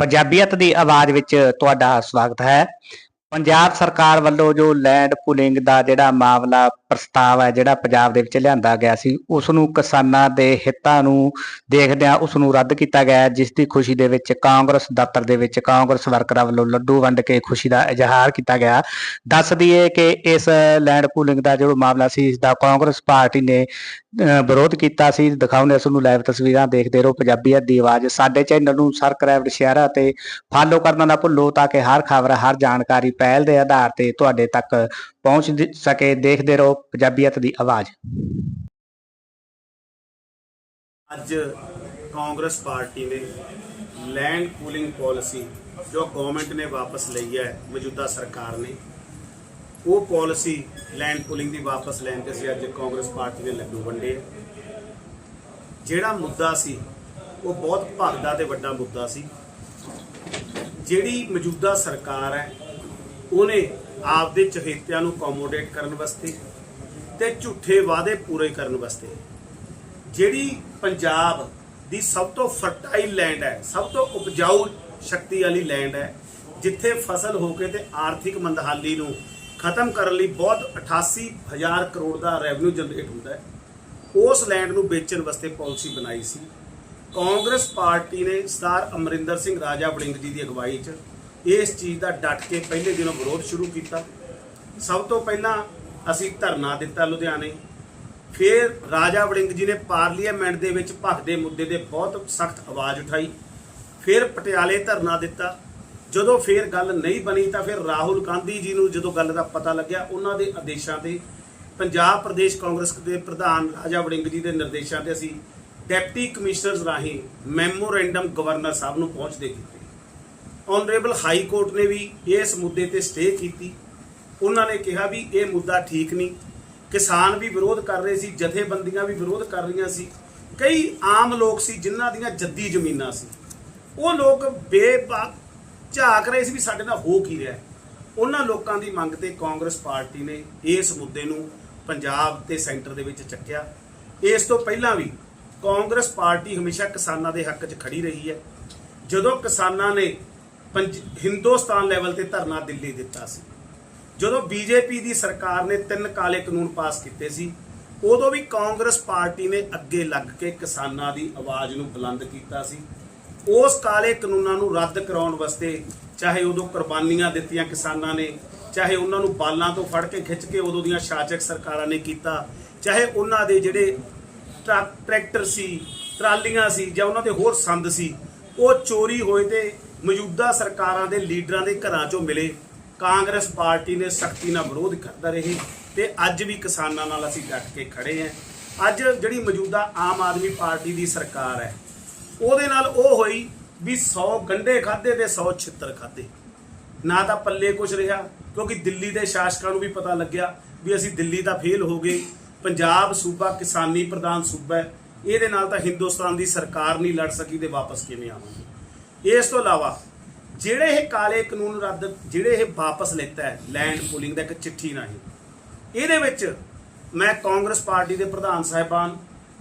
ਪੰਜਾਬੀਅਤ ਦੀ ਆਵਾਜ਼ ਵਿੱਚ ਤੁਹਾਡਾ ਸਵਾਗਤ ਹੈ। ਪੰਜਾਬ ਸਰਕਾਰ ਵੱਲੋਂ ਜੋ ਲੈਂਡ ਪੂਲਿੰਗ ਦਾ ਜਿਹੜਾ ਮਾਮਲਾ, ਪ੍ਰਸਤਾਵ ਹੈ, ਜਿਹੜਾ ਪੰਜਾਬ ਦੇ ਵਿੱਚ ਲਿਆਂਦਾ ਗਿਆ ਸੀ ਉਸ ਨੂੰ ਕਿਸਾਨਾਂ ਦੇ ਹਿੱਤਾਂ ਨੂੰ ਦੇਖਦਿਆਂ ਉਸ ਨੂੰ ਰੱਦ ਕੀਤਾ ਗਿਆ ਜਿਸ ਦੀ ਖੁਸ਼ੀ ਦੇ ਵਿੱਚ ਕਾਂਗਰਸ ਦਫ਼ਤਰ ਦੇ ਵਿੱਚ ਕਾਂਗਰਸ ਵਰਕਰਾਂ ਵੱਲੋਂ ਲੱਡੂ ਵੰਡ ਕੇ ਖੁਸ਼ੀ ਦਾ ਇਜ਼ਹਾਰ ਕੀਤਾ ਗਿਆ। ਦੱਸ ਦਈਏ ਕਿ ਇਸ ਲੈਂਡ ਪੂਲਿੰਗ ਦਾ ਜੋ ਮਾਮਲਾ ਸੀ, ਇਸ ਦਾ ਕਾਂਗਰਸ ਪਾਰਟੀ ਨੇ ਵਿਰੋਧ ਕੀਤਾ ਸੀ ਦਿਖਾਉਂਦੇ ਉਸ ਨੂੰ ਲਾਈਵ ਤਸਵੀਰਾਂ ਦੇਖਦੇ ਰਹੋ ਪੰਜਾਬੀਅਤ ਦੀ ਆਵਾਜ਼, ਸਾਡੇ ਚੈਨਲ ਨੂੰ ਸਬਸਕ੍ਰਾਈਬ ਸ਼ੇਅਰ ਅਤੇ ਫਾਲੋ ਕਰਨਾ ਨਾ ਭੁੱਲੋ ਤਾਂ ਕਿ ਹਰ ਖਬਰ, ਹਰ ਜਾਣਕਾਰੀ ਪਹਿਲ ਦੇ ਆਧਾਰ ਤੇ ਤੁਹਾਡੇ ਤੱਕ ਪਹੁੰਚ ਸਕੇ, ਦੇਖਦੇ ਰਹੋ ਪੰਜਾਬੀਅਤ ਦੀ ਆਵਾਜ਼। ਅੱਜ ਕਾਂਗਰਸ ਪਾਰਟੀ ਨੇ ਲੈਂਡ ਪੂਲਿੰਗ ਪਾਲਿਸੀ ਜੋ ਗਵਰਨਮੈਂਟ ਨੇ ਵਾਪਸ ਲਈ ਹੈ, ਮੌਜੂਦਾ ਸਰਕਾਰ ਨੇ ਉਹ ਪਾਲਿਸੀ ਲੈਂਡ ਪੁਲਿੰਗ ਦੀ ਵਾਪਸ ਲੈਣ ਤੇ ਅਸੀਂ ਅੱਜ ਕਾਂਗਰਸ ਪਾਰਟੀ ਦੇ ਲੱਡੂ ਵੰਡੇ ਆ। ਜਿਹੜਾ ਮੁੱਦਾ ਸੀ, ਉਹ ਬਹੁਤ ਭਗਦਾ ਤੇ ਵੱਡਾ ਮੁੱਦਾ ਸੀ ਜਿਹੜੀ ਮੌਜੂਦਾ ਸਰਕਾਰ ਹੈ, ਉਹਨੇ ਆਪਦੇ ਚਹੇਤਿਆਂ ਨੂੰ ਅਕੋਮੋਡੇਟ ਕਰਨ ਵਾਸਤੇ ਤੇ ਝੂਠੇ ਵਾਅਦੇ ਪੂਰੇ ਕਰਨ ਵਾਸਤੇ ਜਿਹੜੀ ਪੰਜਾਬ ਦੀ ਸਭ ਤੋਂ ਫਰਟਾਈਲ ਲੈਂਡ ਹੈ, ਸਭ ਤੋਂ ਉਪਜਾਊ ਸ਼ਕਤੀ ਵਾਲੀ ਲੈਂਡ ਹੈ, ਜਿੱਥੇ ਫਸਲ ਹੋ ਕੇ ਤੇ ਆਰਥਿਕ ਮੰਦਹਾਲੀ ਨੂੰ ਖਤਮ ਕਰਨ ਲਈ ਬਹੁਤ 88000 ਕਰੋੜ ਦਾ ਰੈਵਨਿਊ ਜਨਰੇਟ ਹੁੰਦਾ ਹੈ। ਉਸ ਲੈਂਡ ਨੂੰ ਵੇਚਣ ਵਾਸਤੇ ਪਾਲਿਸੀ ਬਣਾਈ ਸੀ। ਕਾਂਗਰਸ ਪਾਰਟੀ ਨੇ ਸਰਦਾਰ ਅਮਰਿੰਦਰ ਸਿੰਘ ਰਾਜਾ ਵੜਿੰਗ ਜੀ ਦੀ ਅਗਵਾਈ 'ਚ ਇਸ ਚੀਜ਼ ਦਾ ਡਟ ਕੇ ਪਹਿਲੇ ਦਿਨੋਂ ਵਿਰੋਧ ਸ਼ੁਰੂ ਕੀਤਾ। ਸਭ ਤੋਂ ਪਹਿਲਾਂ ਅਸੀਂ ਧਰਨਾ ਦਿੱਤਾ ਲੁਧਿਆਣੇ। ਫਿਰ ਰਾਜਾ ਵੜਿੰਗ ਜੀ ਨੇ ਪਾਰਲੀਮੈਂਟ ਦੇ ਵਿੱਚ ਭਖਦੇ ਮੁੱਦੇ ਤੇ ਬਹੁਤ ਸਖਤ ਆਵਾਜ਼ ਉਠਾਈ। ਫਿਰ ਪਟਿਆਲੇ ਧਰਨਾ ਦਿੱਤਾ। ਜਦੋਂ ਫਿਰ ਗੱਲ ਨਹੀਂ ਬਣੀ ਤਾਂ ਫਿਰ ਰਾਹੁਲ ਗਾਂਧੀ ਜੀ ਨੂੰ ਜਦੋਂ ਗੱਲ ਦਾ ਪਤਾ ਲੱਗਿਆ, ਉਹਨਾਂ ਦੇ ਆਦੇਸ਼ਾਂ ਤੇ ਪੰਜਾਬ ਪ੍ਰਦੇਸ਼ ਕਾਂਗਰਸ ਦੇ ਪ੍ਰਧਾਨ ਰਾਜਾ ਵੜਿੰਗ ਜੀ ਦੇ ਨਿਰਦੇਸ਼ਾਂ ਤੇ ਅਸੀਂ ਡਿਪਟੀ ਕਮਿਸ਼ਨਰਸ ਰਾਹੀਂ ਮੈਮੋਰੈਂਡਮ ਗਵਰਨਰ ਸਾਹਿਬ ਨੂੰ ਪਹੁੰਚਦੇ ਕੀਤੇ। ਆਨਰੇਬਲ ਹਾਈ ਕੋਰਟ ਨੇ ਵੀ ਇਸ ਮੁੱਦੇ ਤੇ ਸਟੇ ਕੀਤੀ। ਉਹਨਾਂ ਨੇ ਕਿਹਾ ਵੀ ਇਹ ਮੁੱਦਾ ਠੀਕ ਨਹੀਂ। ਕਿਸਾਨ ਵੀ ਵਿਰੋਧ ਕਰ ਰਹੇ ਸੀ, ਜਥੇਬੰਦੀਆਂ ਵੀ ਵਿਰੋਧ ਕਰ ਰਹੀਆਂ ਸੀ। ਕਈ ਆਮ ਲੋਕ ਸੀ ਜਿਨ੍ਹਾਂ ਦੀਆਂ ਜੱਦੀ ਜ਼ਮੀਨਾਂ ਸੀ। ਉਹ ਲੋਕ ਬੇਬਾਕ ਝਾਕ ਰਹੇ ਸੀ ਵੀ ਸਾਡੇ ਨਾਲ ਹੋ ਕੀ ਰਿਹਾ ਉਹਨਾਂ ਲੋਕਾਂ ਦੀ ਮੰਗ ਤੇ ਕਾਂਗਰਸ ਪਾਰਟੀ ਨੇ ਇਸ ਮੁੱਦੇ ਨੂੰ ਪੰਜਾਬ ਤੇ ਸੈਂਟਰ ਦੇ ਵਿੱਚ ਚੱਕਿਆ। ਇਸ ਤੋਂ ਪਹਿਲਾਂ ਵੀ ਕਾਂਗਰਸ ਪਾਰਟੀ ਹਮੇਸ਼ਾ ਕਿਸਾਨਾਂ ਦੇ ਹੱਕ 'ਚ ਖੜੀ ਰਹੀ ਹੈ। ਜਦੋਂ ਕਿਸਾਨਾਂ ਨੇ ਪੰਜ- ਹਿੰਦੁਸਤਾਨ ਲੈਵਲ ਤੇ ਧਰਨਾ ਦਿੱਲੀ ਦਿੱਤਾ ਸੀ, ਜਦੋਂ ਬੀਜੇਪੀ ਦੀ ਸਰਕਾਰ ਨੇ ਤਿੰਨ ਕਾਲੇ ਕਾਨੂੰਨ ਪਾਸ ਕੀਤੇ ਸੀ, ਉਦੋਂ ਵੀ ਕਾਂਗਰਸ ਪਾਰਟੀ ਨੇ ਅੱਗੇ ਲੱਗ ਕੇ ਕਿਸਾਨਾਂ ਦੀ ਆਵਾਜ਼ ਨੂੰ ਬੁਲੰਦ ਕੀਤਾ ਸੀ। ਉਸ ਕਾਲੇ ਕਾਨੂੰਨਾਂ ਨੂੰ ਰੱਦ ਕਰਾਉਣ ਵਾਸਤੇ, ਚਾਹੇ ਉਦੋਂ ਕੁਰਬਾਨੀਆਂ ਦਿੱਤੀਆਂ ਕਿਸਾਨਾਂ ਨੇ, ਚਾਹੇ ਉਹਨਾਂ ਨੂੰ ਬਾਲਾਂ ਤੋਂ ਫੜ ਕੇ ਖਿੱਚ ਕੇ ਉਦੋਂ ਦੀਆਂ ਸ਼ਾਸਕ ਸਰਕਾਰਾਂ ਨੇ ਕੀਤਾ, ਚਾਹੇ ਉਹਨਾਂ ਦੇ ਜਿਹੜੇ ਟਰੱਕ, ਟਰੈਕਟਰ ਸੀ, ਟਰਾਲੀਆਂ ਸੀ, ਜਾਂ ਉਹਨਾਂ ਦੇ ਹੋਰ ਸੰਦ ਸੀ, ਉਹ ਚੋਰੀ ਹੋਏ ਤੇ ਮੌਜੂਦਾ ਸਰਕਾਰਾਂ ਦੇ ਲੀਡਰਾਂ ਦੇ ਘਰਾਂ ਚੋਂ ਮਿਲੇ। ਕਾਂਗਰਸ ਪਾਰਟੀ ਨੇ ਸਖਤੀ ਨਾਲ ਵਿਰੋਧ ਕਰਦਾ ਰਹੀ ਤੇ ਅੱਜ ਵੀ ਕਿਸਾਨਾਂ ਨਾਲ ਅਸੀਂ ਡਟ ਕੇ ਖੜੇ ਆਂ ਅੱਜ ਜਿਹੜੀ ਮੌਜੂਦਾ ਆਮ ਆਦਮੀ ਪਾਰਟੀ ਦੀ ਸਰਕਾਰ ਹੈ ਉਹਦੇ ਨਾਲ ਉਹ ਹੋਈ ਵੀ 100 ਗੰਡੇ ਖਾਦੇ ਤੇ 100 ਛਿੱਤਰ ਖਾਦੇ ਨਾ ਤਾਂ ਪੱਲੇ ਕੁਝ ਰਿਹਾ, ਕਿਉਂਕਿ ਦਿੱਲੀ ਦੇ ਸ਼ਾਸਕਾਂ ਨੂੰ ਵੀ ਪਤਾ ਲੱਗਿਆ ਵੀ ਅਸੀਂ ਦਿੱਲੀ ਦਾ ਫੇਲ ਹੋ ਗਏ। ਪੰਜਾਬ ਸੂਬਾ ਕਿਸਾਨੀ ਪ੍ਰਧਾਨ ਸੂਬਾ ਹੈ, ਇਹਦੇ ਨਾਲ ਤਾਂ ਹਿੰਦੁਸਤਾਨ ਦੀ ਸਰਕਾਰ ਨਹੀਂ ਲੜ ਸਕੀ ਤੇ ਵਾਪਸ ਕਿਵੇਂ ਆਵਾਂਗੇ? ਇਸ ਤੋਂ ਇਲਾਵਾ ਜਿਹੜੇ ਇਹ ਕਾਲੇ ਕਾਨੂੰਨ ਰੱਦ, ਜਿਹੜੇ ਇਹ ਵਾਪਸ ਲੈਤਾ ਹੈ ਲੈਂਡ ਪੂਲਿੰਗ ਦਾ ਇੱਕ ਚਿੱਠੀ ਰਾਹੀਂ, ਇਹਦੇ ਵਿੱਚ ਮੈਂ ਕਾਂਗਰਸ ਪਾਰਟੀ ਦੇ ਪ੍ਰਧਾਨ ਸਾਹਿਬਾਨ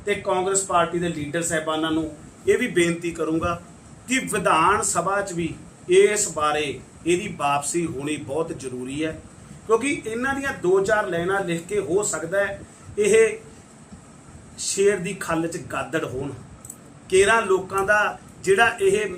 ਤੇ ਕਾਂਗਰਸ ਪਾਰਟੀ ਦੇ ਲੀਡਰ ਸਾਹਿਬਾਨਾਂ ਨੂੰ ਇਹ ਵੀ ਬੇਨਤੀ ਕਰੂੰਗਾ ਕਿ ਵਿਧਾਨ ਸਭਾ 'ਚ ਵੀ ਇਸ ਬਾਰੇ ਇਹਦੀ ਵਾਪਸੀ ਹੋਣੀ ਬਹੁਤ ਜ਼ਰੂਰੀ ਹੈ, ਕਿਉਂਕਿ ਇਹਨਾਂ ਦੀਆਂ ਦੋ ਚਾਰ ਲਾਈਨਾਂ ਲਿਖ ਕੇ ਹੋ ਸਕਦਾ ਹੈ, ਇਹ ਸ਼ੇਰ ਦੀ ਖੱਲ 'ਚ ਗਾਦੜ ਹੋਣ। ਕੇਰਾਂ ਲੋਕਾਂ ਦਾ ਜਿਹੜਾ ਇਹ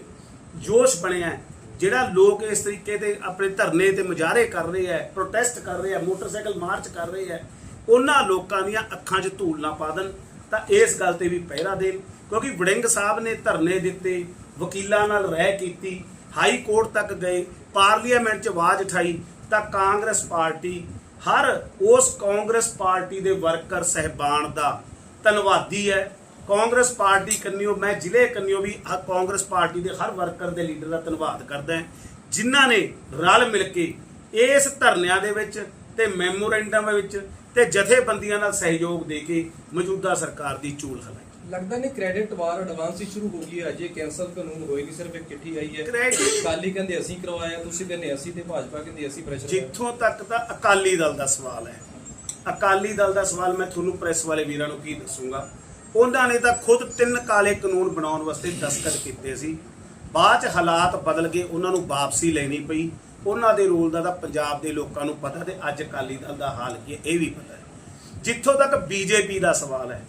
ਜੋਸ਼ ਬਣਿਆ ਜਿਹੜਾ ਲੋਕ ਇਸ ਤਰੀਕੇ ਦੇ ਆਪਣੇ ਧਰਨੇ ਤੇ ਮੁਜ਼ਾਹਰੇ ਕਰ ਰਹੇ ਹੈ ਪ੍ਰੋਟੈਸਟ ਕਰ ਰਹੇ ਹੈ, ਮੋਟਰਸਾਈਕਲ ਮਾਰਚ ਕਰ ਰਹੇ ਹੈ, ਉਹਨਾਂ ਲੋਕਾਂ ਦੀਆਂ ਅੱਖਾਂ 'ਚ ਧੂਲ ਨਾ ਪਾ ਦੇਣ, ਤਾਂ ਇਸ ਗੱਲ ਤੇ ਵੀ ਪਹਿਰਾ ਦੇਣ। ਕਿਉਂਕਿ ਵੜਿੰਗ ਸਾਹਿਬ ਨੇ ਧਰਨੇ ਦਿੱਤੇ, ਵਕੀਲਾਂ ਨਾਲ ਰਹਿ ਕੀਤੀ, ਹਾਈ ਕੋਰਟ ਤੱਕ ਗਏ, ਪਾਰਲੀਮੈਂਟ 'ਚ ਆਵਾਜ਼ ਉਠਾਈ ਤਾਂ ਕਾਂਗਰਸ ਪਾਰਟੀ, ਹਰ ਉਸ ਕਾਂਗਰਸ ਪਾਰਟੀ ਦੇ ਵਰਕਰ ਸਹਿਬਾਨ ਦਾ ਧੰਨਵਾਦੀ ਹੈ। ਕਾਂਗਰਸ ਪਾਰਟੀ ਕੰਨਿਓ, ਮੈਂ ਜ਼ਿਲ੍ਹੇ ਕੰਨਿਓ ਵੀ ਆਹ ਕਾਂਗਰਸ ਪਾਰਟੀ ਦੇ ਹਰ ਵਰਕਰ ਦੇ ਲੀਡਰ ਦਾ ਧੰਨਵਾਦ ਕਰਦਾ ਹਾਂ। ਜਿਨ੍ਹਾਂ ਨੇ ਰਲ ਮਿਲ ਕੇ ਇਸ ਧਰਨਿਆਂ ਦੇ ਵਿੱਚ ਤੇ ਮੈਮੋਰੈਂਡਮ ਵਿੱਚ ਤੇ ਜਥੇਬੰਦੀਆਂ ਨਾਲ ਸਹਿਯੋਗ ਦੇ ਕੇ ਮੌਜੂਦਾ ਸਰਕਾਰ ਦੀ ਚੂਲ ਹਲਾਈ। ਲੱਗਦਾ ਨਹੀਂ ਕ੍ਰੈਡਿਟ ਵਾਰ ਐਡਵਾਂਸ ਹੀ ਸ਼ੁਰੂ ਹੋ ਗਈ ਹੈ ਅਜੇ ਕੈਂਸਲ ਕਾਨੂੰਨ ਹੋਏ ਨਹੀਂ ਸਿਰਫ ਇੱਕ ਚਿੱਠੀ ਆਈ ਹੈ। Credit- ਕਾਲੀ ਕਹਿੰਦੇ ਅਸੀਂ ਕਰਵਾਇਆ ਤੁਸੀਂ ਕਹਿੰਦੇ ਅਸੀਂ ਤੇ ਭਾਜਪਾ ਕਹਿੰਦੇ ਅਸੀਂ ਪ੍ਰੈਸ਼ਰ ਜਿੱਥੋਂ ਤੱਕ ਤਾਂ ਅਕਾਲੀ ਦਲ ਦਾ ਸਵਾਲ ਹੈ। ਅਕਾਲੀ ਦਲ ਦਾ ਸਵਾਲ ਮੈਂ ਤੁਹਾਨੂੰ ਪ੍ਰੈਸ ਵਾਲੇ ਵੀਰਾਂ ਨੂੰ ਕੀ ਦੱਸੂਗਾ? ਉਹਨਾਂ ਨੇ ਤਾਂ ਖੁਦ ਤਿੰਨ ਕਾਲੇ ਕਾਨੂੰਨ ਬਣਾਉਣ ਵਾਸਤੇ ਦਸਤਖਤ ਕੀਤੇ ਸੀ। ਬਾਅਦ ਚ ਹਾਲਾਤ ਬਦਲ ਗਏ ਉਹਨਾਂ ਨੂੰ ਵਾਪਸੀ ਲੈਣੀ ਪਈ। ਉਹਨਾਂ ਦੇ ਰੋਲ ਦਾ ਤਾਂ ਪੰਜਾਬ ਦੇ ਲੋਕਾਂ ਨੂੰ ਪਤਾ ਤੇ ਅੱਜ ਅਕਾਲੀ ਦਲ ਦਾ ਹਾਲ ਕੀ ਹੈ ਇਹ ਵੀ ਪਤਾ ਹੈ। ਜਿੱਥੋਂ ਤੱਕ ਬੀਜੇਪੀ ਦਾ ਸਵਾਲ ਹੈ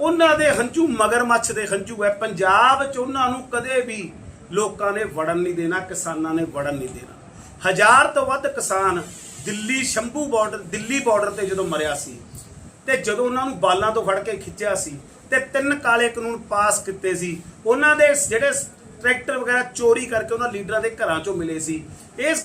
ਉਹਨਾਂ ਦੇ ਹੰਝੂ ਮਗਰਮੱਛ ਦੇ ਹੰਝੂ ਹੈ ਪੰਜਾਬ 'ਚ ਉਹਨਾਂ ਨੂੰ ਕਦੇ ਵੀ ਲੋਕਾਂ ਨੇ ਵੜਨ ਨਹੀਂ ਦੇਣਾ, ਕਿਸਾਨਾਂ ਨੇ ਵੜਨ ਨਹੀਂ ਦੇਣਾ। ਹਜ਼ਾਰ ਤੋਂ ਵੱਧ ਕਿਸਾਨ ਦਿੱਲੀ ਸ਼ੰਭੂ ਬਾਰਡਰ ਦਿੱਲੀ ਬਾਰਡਰ ਤੇ ਜਦੋਂ ਮਰਿਆ ਸੀ, ਤੇ ਜਦੋਂ ਉਹਨਾਂ ਨੂੰ ਬਾਲਾਂ ਤੋਂ ਫੜ ਕੇ ਖਿੱਚਿਆ ਸੀ, ਤੇ ਤਿੰਨ ਕਾਲੇ ਕਾਨੂੰਨ ਪਾਸ ਕੀਤੇ ਸੀ, ਉਹਨਾਂ ਦੇ ਜਿਹੜੇ ਟਰੈਕਟਰ ਵਗੈਰਾ ਚੋਰੀ ਕਰਕੇ ਉਹਨਾਂ ਲੀਡਰਾਂ ਦੇ ਘਰਾਂ ਚੋਂ ਮਿਲੇ ਸੀ। ਇਸ